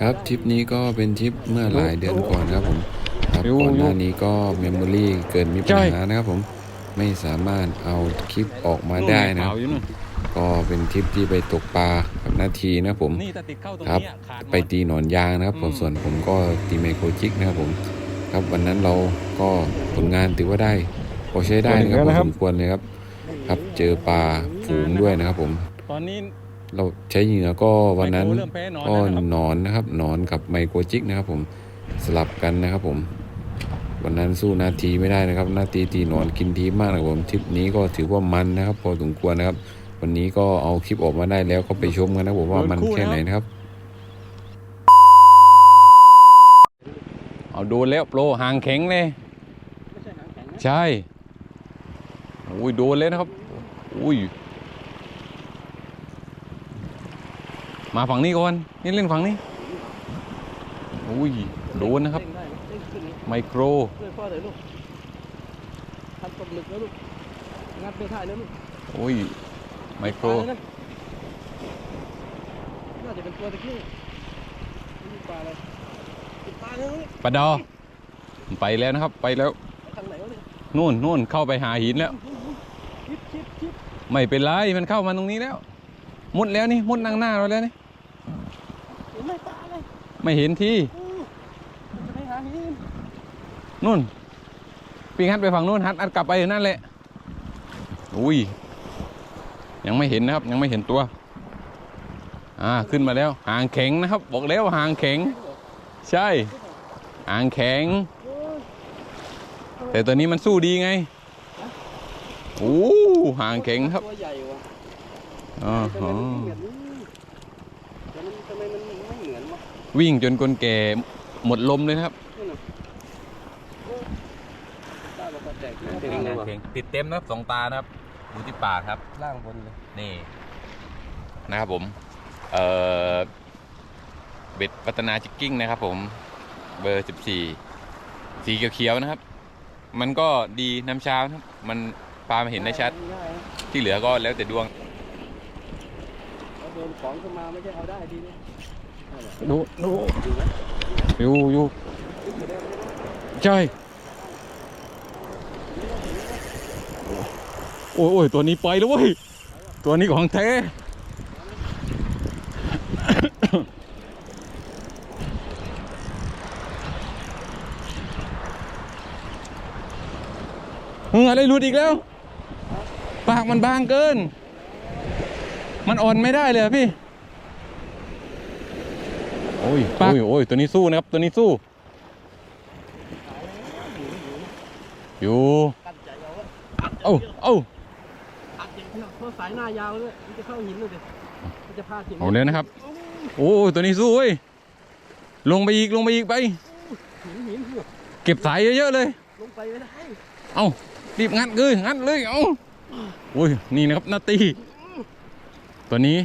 ครับทริปนี้ก็เป็นทริปเมื่อหลายเดือนก่อนนะครับผมครับอยู่ก่อนหน้าอยู่นี้ก็เมมโมรี่เกิดมีปัญหานะครับผมไม่สามารถเอาคลิปออกมาได้นะคเปรับล่าอยู่นู่นก็เป็นทริปที่ไปตกปลากับนาทีนะครับผมนี่ถ้าติดเข้าตรงครับเนี้ยขาดหมดไปตีหนอนยางนะครับผมอืมส่วนผมก็ตีไมโครจิกนะครับผม ครับวันนั้นเราก็ผลงานถือว่าได้พอใช้ได้นะครับพอสมควรเลยครับ ครับเจอปลาฝูงด้วยนะครับผมตอนนี้ เราใช้เหยื่อก็วันนั้นไมโครเริ่มแพ้หนอนก็แล้วนะครับหนอนนะครับหนอนกับไมโครจิกนะครับ ผมสลับกันนะครับผมวันนั้นสู้นาทีไม่ได้นะครับ นาทีตีหนอนกินทีมากนะครับผมทริปนี้ก็ถือว่ามันนะครับ พอสมควรนะครับ วันนี้ก็เอาคลิปออกมาได้แล้วก็ไปชมกันนะครับผมว่ามันแค่ไหนนะครับ เอาโดนแล้วโปรหางแข็งเลยใช่อุ้ยโดนเลยนะครับ อุ้ย มาฝั่งนี้ก่อนนี่เล่นฝั่งนี้อุ้ยโดนนะครับ ไมโครช่วยพ่อหน่อยลูกทำตกหลึกแล้วลูกงัดไม่ได้แล้วลูกอุ้ยไมโครปลาเลยนะน่าจะเป็นตัวตะกี้ปลาอะไรติดปลาเลยลูกปลาดอไปแล้วนะครับไปแล้วนู่นนู่นเข้าไปหาหินแล้ว ไม่เป็นไรมันเข้ามาตรงนี้แล้ว มุดแล้วนี่มุดนั่งหน้าเราแล้วนี่ เห็นไหมปลาอะ ไรไม่เห็นที่อู้มันจะไปหาหินนู่นปีฮัดไปฝั่งนู่นฮัดอัดกลับไปอยู่นั่นแหละอุ้ยยังไม่เห็นนะครับยังไม่เห็นตัว อ่าขึ้นมาแล้วหางแข็งนะครับ บอกแล้วหางแข็ง ใช่หางแข็งโอ้ยแต่ตัวนี้มันสู้ดีไงโอ้หางแข็งครับตัวใหญ่ว่ะอ๋อ วะวิ่งจนคนแก่หมดลมเลยนะครับนั่นน่ะโอ้ตาบอกว่าแตกนะติดเต็มนะครับสองตานะครับดูที่ปากครับล่างบนเลยนี่นะครับผม เอ่อเบ็ดพัฒนาจิกกิ้งนะครับ ผม เบอร์14สีเขียวๆนะครับ มันก็ดีน้ำเช้านะครับมันปลามาเห็นได้ชัดง่ายนะที่เหลือก็แล้วแต่ดวงเราโดนของขึ้นมาไม่ใช่เอาได้ทีนี้ดู ดูดูอยู่อยู่ใช่โอ้ยโอ้ยตัวนี้ไปแล้วเว้ย ตัวนี้ของแท้เฮ้ยอะไรหลุดอีกแล้ว ปากมันบางเกิน มันอ่อนไม่ได้เลยพี่ โอ้ยโอ้ยโอ้ยตัวนี้สู้นะครับ ตัวนี้สู้ อยู่กัดใจเอาวะเอ้าเอ้ากัดอย่างเดียวเพราะสายหน้ายาวด้วยมันจะเข้าหินเลยดิมันจะพาดหินเอาเลยนะครับ โอ้ยตัวนี้สู้เว้ยลงไปอีกลงไปอีกไปหินหินหินเก็บสายเยอะๆเลย ลงไปไม่ได้เอ้ารีบงัดเลยงัดเลยเอ้าโอ้ยนี่นะครับนาตีตัวนี้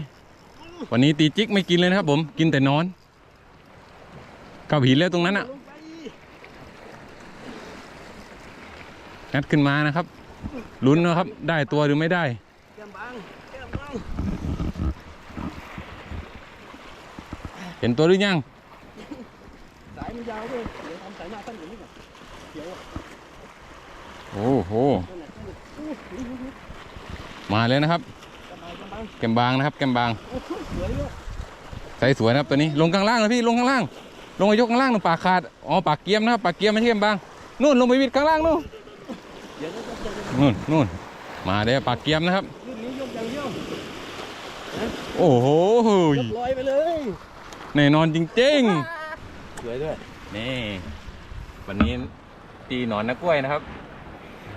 วันนี้ตีจิกไม่กินเลยนะครับผมกินแต่นอน เข้าหินแล้วตรงนั้นอะลงไปงัดขึ้นมานะครับ ลุ้นนะครับ ได้ตัวหรือไม่ได้แก้มบางแก้มบางเห็นตัวหรือยังสายมันยาวด้วยเดี๋ยวทำสายหน้าตั้งอย่างนี้ก่อนเดี๋ยวอะโอ้โหนั่นแหละนั่นแหละอู้หูหูหูมาแล้วนะครับแก้มบางแก้มบางแกมบางนะครับ แกมบางโอ้โหสวยเลยใส่สวยนะครับตัวนี้ ลงข้างล่างนะพี่ ลงข้างล่าง ลงไปยกข้างล่างหนูปากขาด อ๋อปากเกียมนะครับปากเกียมไม่ใช่แกมบาง นู่นลงไปวิดข้างล่างนู่นเดี๋ยวจะจะจะนู่นนู่นมาเด้อปากเกียมนะครับ รุ่นนี้ยกอย่างเดียวโอ้โหยกลอยไปเลยแน่นอนจริงสวยด้วยๆนี่ วันนี้ตีหนอนนักกล้วยนะครับ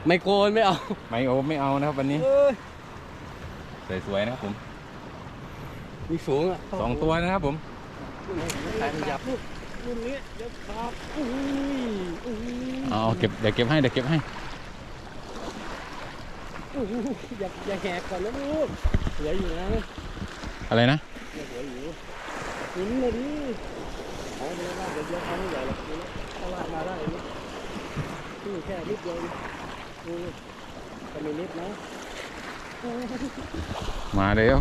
ไม่โกนไม่เอา ไม่โอไม่เอานะครับ วันนี้เอ้ยใส่สวยนะครับผมมีสูงอะสองตัวนะครับผมสายมันยับ รุ่นนี้เดี๋ยวครับอุ้ยอุ้ยเอาเก็บเดี๋ยวเก็บให้เดี๋ยวเก็บให้อุ้ยอย่าอย่าแหกก่อนนะลูกสวยอยู่นะอะไรนะอย่าสวยอยู่หินเลยดิเอาไปเลยว่าเดี๋ยวเดี๋ยวทำไม่ใหญ่หรอกดูนะถ้าลากมาได้นี่นี่แค่นิดเดียวเองดูก็ไม่นิดนะ มาแล้ว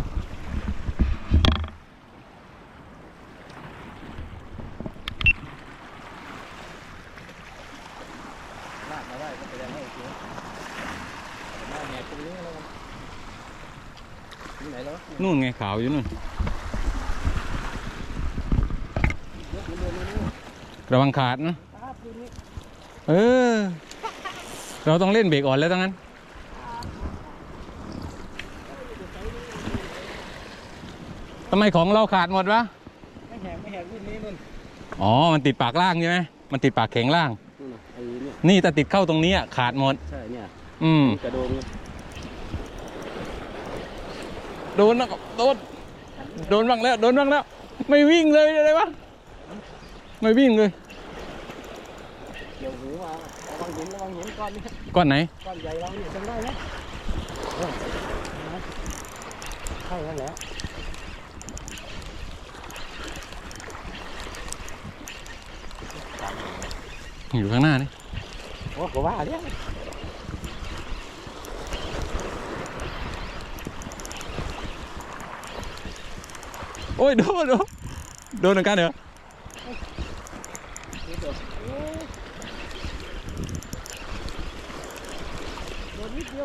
แล้ว นู่นไงขาวอยู่นู่นยกมือเดินมาดูระวังขาดนะครับดูนี่เออ เราต้องเล่นเบรกอ่อนแล้วทั้งนั้น ทำไมของเราขาดหมดวะ ไม่แหกไม่แหกรุ่นนี้นู่น อ๋อ มันติดปากล่างใช่ไหม มันติดปากแข็งล่างนู่นน่ะไอ้เนี่ยนี่แต่ติดเข้าตรงนี้อะขาดหมด ใช่เนี่ย อืมกระโดงเนี่ย โดนนะโดนโดนบ้างแล้วโดนบ้างแล้วไม่วิ่งเลยอะไรวะไม่วิ่งเลยเกี่ยวหูมาระวังหินระวังหินก้อนนี้ก้อนไหนก้อนใหญ่เราเนี่ยจำได้ไหมเออนะใช่แล้วแหละอยู่ข้างหน้านี่โอ้ก็ว่าเนี่ย โอ้ยโดนโดนโดนหนึ่งกันเหรอโดนนิดย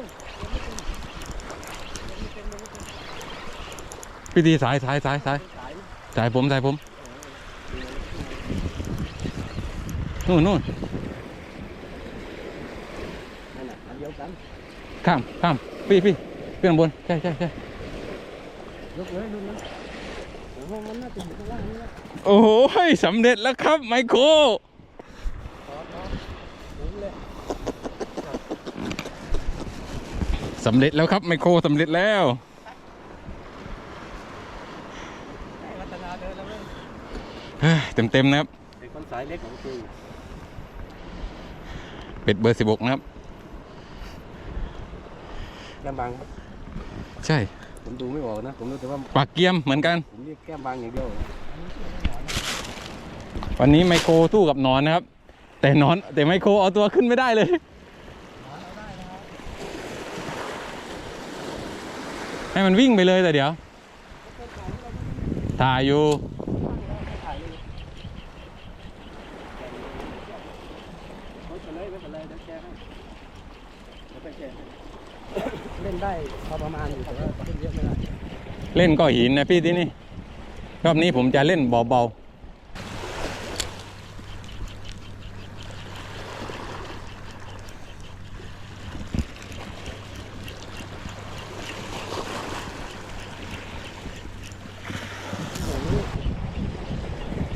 พี่ดีสายสายสายสายสายผมสายผมนู่นนู่นข้ามข้ามพี่พี่เพื่องบนใช่ใช่ใช่ยกเลยยกเลย โอ้โหมันน่าจะอยู่ข้างล่างนี่นะโอ้โหสำเร็จแล้วครับไมโครต่อต่อหมุนเลยสำเร็จแล้วครับไมโครสำเร็จแล้วให้พัฒนาเดินแล้วเว้ยเต็มเต็มๆนะครับไอ้คนสายเล็กของจริงเป็ดเบอร์สิบกนะครับแก้มบางใช่ ผมดูไม่ออกนะ ผมรู้แต่ว่าปากเกียมเหมือนกัน ผมเรียกแก้มบางอย่างเดียว วันนี้ไมโครสู้กับหนอนนะครับ แต่หนอนแต่ไมโครเอาตัวขึ้นไม่ได้เลยให้มันวิ่งไปเลยแต่เดี๋ยว ถ่ายอยู่ ไม่เป็นไรไม่เป็นไรเดี๋ยวแก้ให้เดี๋ยวไปแก้ให้ เล่นได้พอประมาณอยู่แต่ว่าเล่นเยอะไม่ได้เล่นก็หินนะพี่ที่นี่รอบนี้ผมจะเล่นเบาๆ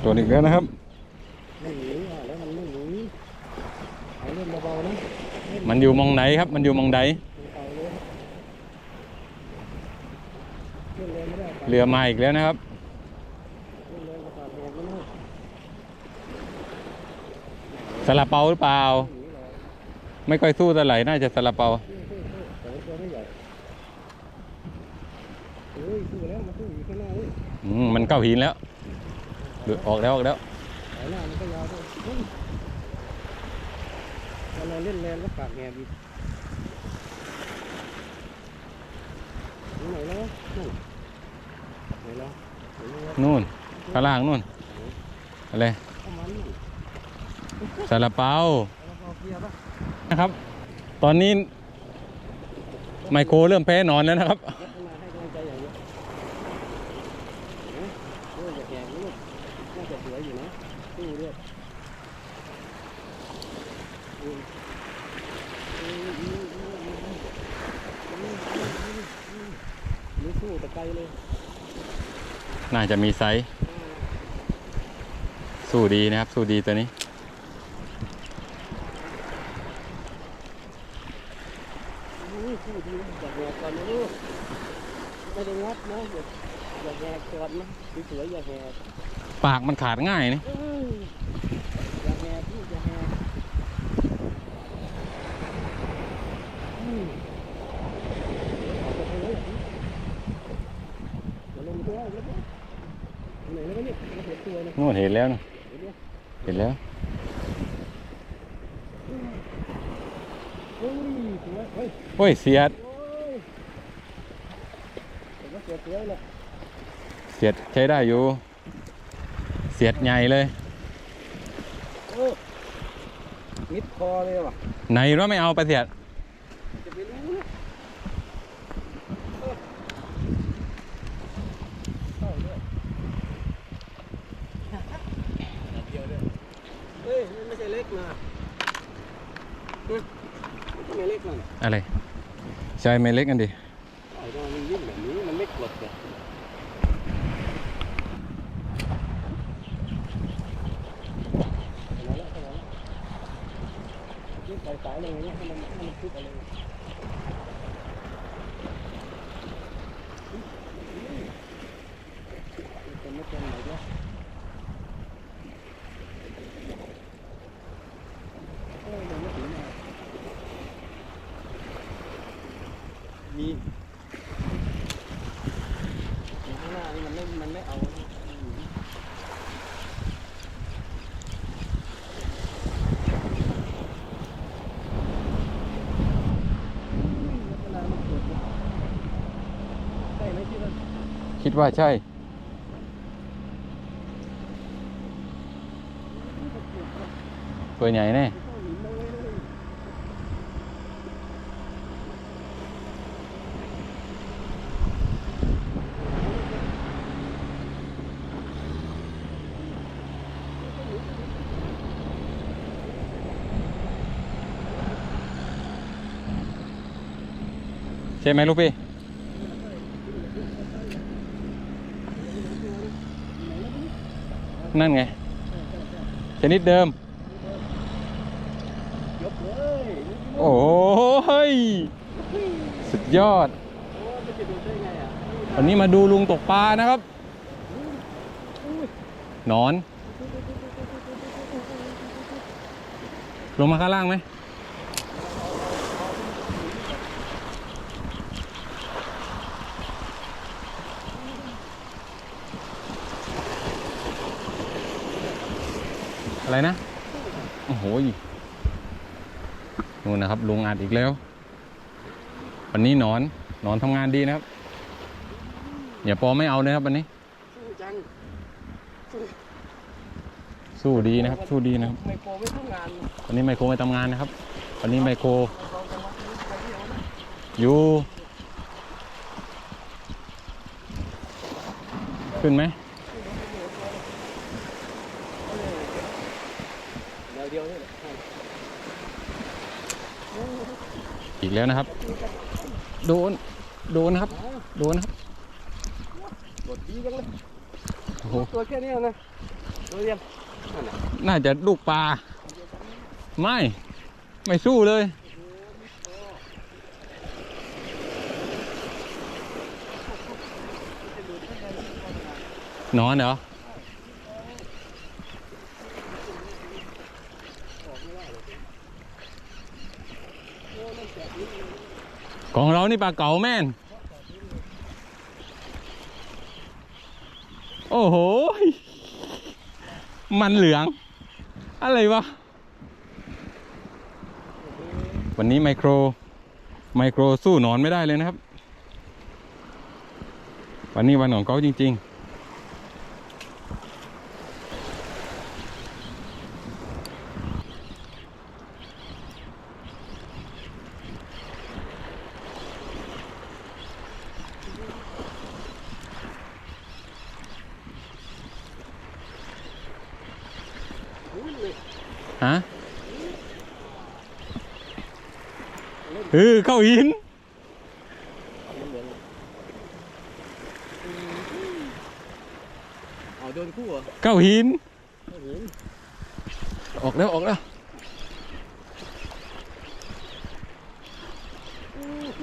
ตัวอีกแล้วนะครับไม่หนีอะแล้วมันไม่หนีเอาเล่นเบาๆนะเล่นมันอยู่มองไหนครับ มันอยู่มองใดเเรือมาอีกแล้วนะครับ สลับเปาหรือเปล่า ไม่ค่อยสู้ตะไหลน่าจะสลับเปาอืมมันเก้าหินแล้วออกแล้วออกแล้วเราเล่นแรงก็ปากแหบอีกไหนแล้ว นู่นข้างล่างนู่นอะไรซาลาเปานะครับ ตอนนี้ไมโครเริ่มแพ้นอนแล้วนะครับสู้แต่ไกลเลย น่าจะมีไซส์ สู้ดีนะครับ สู้ดีตัวนี้อุ้ยสู้ดีนะอย่าแหกก่อนนะลูกไม่ได้งัดนะอย่าอย่าแหกก่อนนะสวยๆอย่าแหกปากมันขาดง่ายนี่เอ้ยอย่าแหกพี่อย่าแหกอืมเอาไปเลยมาลงตัวแล้วเนี่ยไหนแล้วก็เนี่ย มาเห็นตัวเนี่ยนู่นเห็นแล้วนะเห็นเนี่ยเห็นแล้วโอ้ยสวยเฮ้ยโอ้ยเสียดโอ้ยแต่ว่าสวยๆเลยเสียดใช้ได้อยู่ เสียดใหญ่เลยโอ้มิดคอเลยว่ะไหนว่าไม่เอาไปเสียด จะไปรู้นะ ฮ้ยมันไม่ใช่เล็กนะเฮ้ยมันไม่เล็กนะ อะไร ใช่ไม่เล็กกันดิ ไอ้ตอนมันยิ่งแบบนี้มันไม่กดเลยนี่ใส่สายอะไรอย่างเงี้ยให้มันให้มันคิดอะไรเป็นไม่เป็นไหนเนี่ยเอ้ยยังไม่ถึงนะมีอยู่ข้างหน้านี่มันไม่มันไม่เอาอืมเวลามันกดเนี่ยใช่ไหมที่ว่า คิดว่าใช่ ตัวใหญ่แน่ใช่ไหมลูกพี่ นั่นไง ชนิดเดิม ยกเลยโอ้ยสุดยอดอันจะดูได้ไงอะวันนี้มาดูลุงตกปลานะครับนอน ลงมาข้างล่างไหม อะไรนะ โอ้โหยนู่นนะครับลุงอัดอีกแล้ว วันนี้หนอนหนอนทำงานดีนะครับ อย่าปอไม่เอาเลยครับวันนี้ สู้จัง สู้ดีนะครับ สู้ดีนะครับ ไมโครไม่ทำงานวันนี้ไมโครไม่ทำงานนะครับ วันนี้ไมโครเราจะมาซื้อไปเที่ยวนะอยู่ ขึ้นไหม เดียวเดียวนี่แหละ อีกแล้วนะครับ โดน โดนนะครับ โดนนะครับกดดีจังเลยโอ้โหตัวแค่นี้นะตัวเดียวนั่นน่ะน่าจะลูกปลา ไม่ ไม่สู้เลย นอนเหรอ ของเรานี่ปลาเก๋าแม่น โอ้โห มันเหลือง อะไรวะ วันนี้ไมโคร ไมโครสู้หนอนไม่ได้เลยนะครับ วันนี้วันของเขาจริง ๆ ฮะเออเข้าหินอ๋อโดนคู่เหรอเข้าหิน ออกแล้วออกแล้ว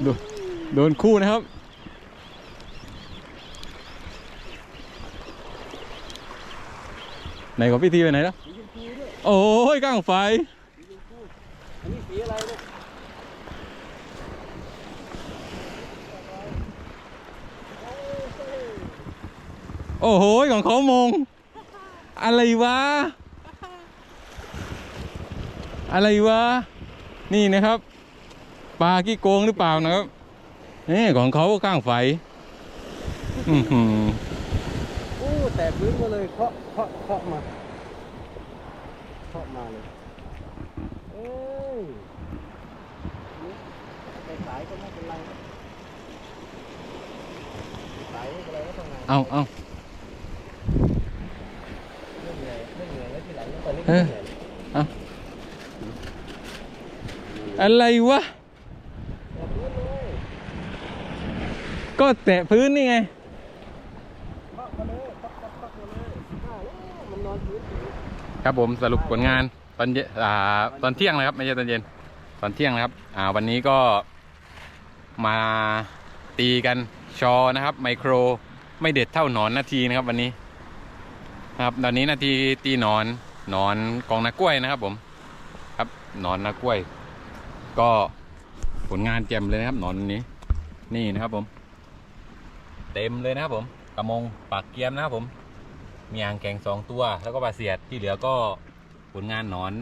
ดนโดนคู่นะครับ ไหนของพี่ทีไปไหนแล้ว โอ้ยก้างไฟอันนี้สีอะไรเนี่ยโอ้โหของเขามง อะไรวะ อะไรวะ นี่นะครับปลากี้โกงหรือเปล่านะครับนี่ของเขาข้างไฟอือหือโอ้แตกพื้นมาเลยเคาะเคาะเคาะมาามาเลย เอ้ไปสายก็ไม่เป็นไรสายไม่เป็ก็ทำงานเอาเอาอยเอาอะไรวะ ก็แตะพื้นนี่ไงมาเลยเคาะเคาะมาเลยมันนอนพื้น ครับผมสรุปผลงานตอนเยอ่าตอนเที่ยงนะครับ ไม่ใช่ตอนเย็น ตอนเที่ยงนะครับ อ่า วันนี้ก็มาตีกันชอนะครับ ไมโครไม่เด็ดเท่าหนอนนาทีนะครับ วันนี้นะครับ ตอนนี้นาทีตีหนอนหนอนกองนากล้วยนะครับ ผม ครับหนอนนากล้วย ก็ผลงานแจ่มเลยนะครับหนอนนนี้ นี่นะครับผม เต็มเลยนะครับผมกระมงปากเกียมนะครับผม มีอ่างแกงสองตัว แล้วก็ปลาเสียดที่เหลือก็ผลงานหนอน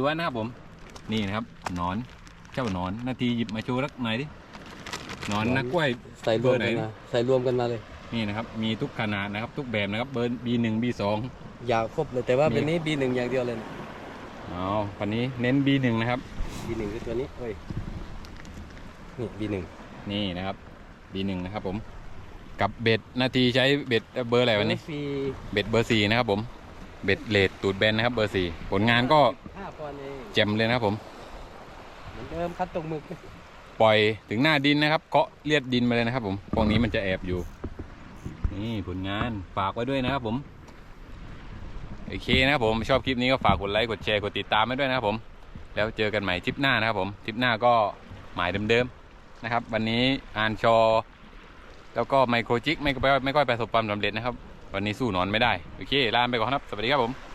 ล้วนๆนะครับผม นี่นะครับหนอนเจ้าหนอนนาทีหยิบมาโชว์สักหน่อยดิหนอนนักกล้วยใส่รวมกันเบอร์ไหนมาใส่รวมกันมาเลย นี่นะครับ มีทุกขนาดนะครับ ทุกแบบนะครับเบอร์ B1 B2 ยาวครบเลยแต่ว่ามีเป็นนี้ B1 อย่างเดียวเลยนะอ๋อวันนี้เน้น B1 นะครับ B1 คือตัวนี้เฮ้ยนี่ B1 นี่นะครับ B1 นะครับผม กับเบ็ดนาทีใช้เบ็ดเบอร์อะไรวันนี้ฟรีเบ็ดเบอร์สี่นะครับผมเบ็ดเลดตูดแบนนะครับเบอร์สี่ผลงานก็ห้าปอนด์เองแจ่มเลยนะครับผมเหมือนเดิมคัดตรงหมึกปล่อยถึงหน้าดินนะครับเคาะเลียดดินมาเลยนะครับผมพวกนี้มันจะแอบอยู่ นี่ผลงานฝากไว้ด้วยนะครับผมโอเคนะครับผมชอบคลิปนี้ก็ฝากกดไลค์กดแชร์กดติดตามไว้ด้วยนะครับผม แล้วเจอกันใหม่ทริปหน้านะครับผมทริปหน้าก็หมายเดิมๆนะครับ วันนี้อ่านชอ แล้วก็ไมโครจิกไม่ก็ไม่ค่อยประสบความสำเร็จนะครับ วันนี้สู้นอนไม่ได้ โอเค ลาไปก่อนครับ สวัสดีครับผม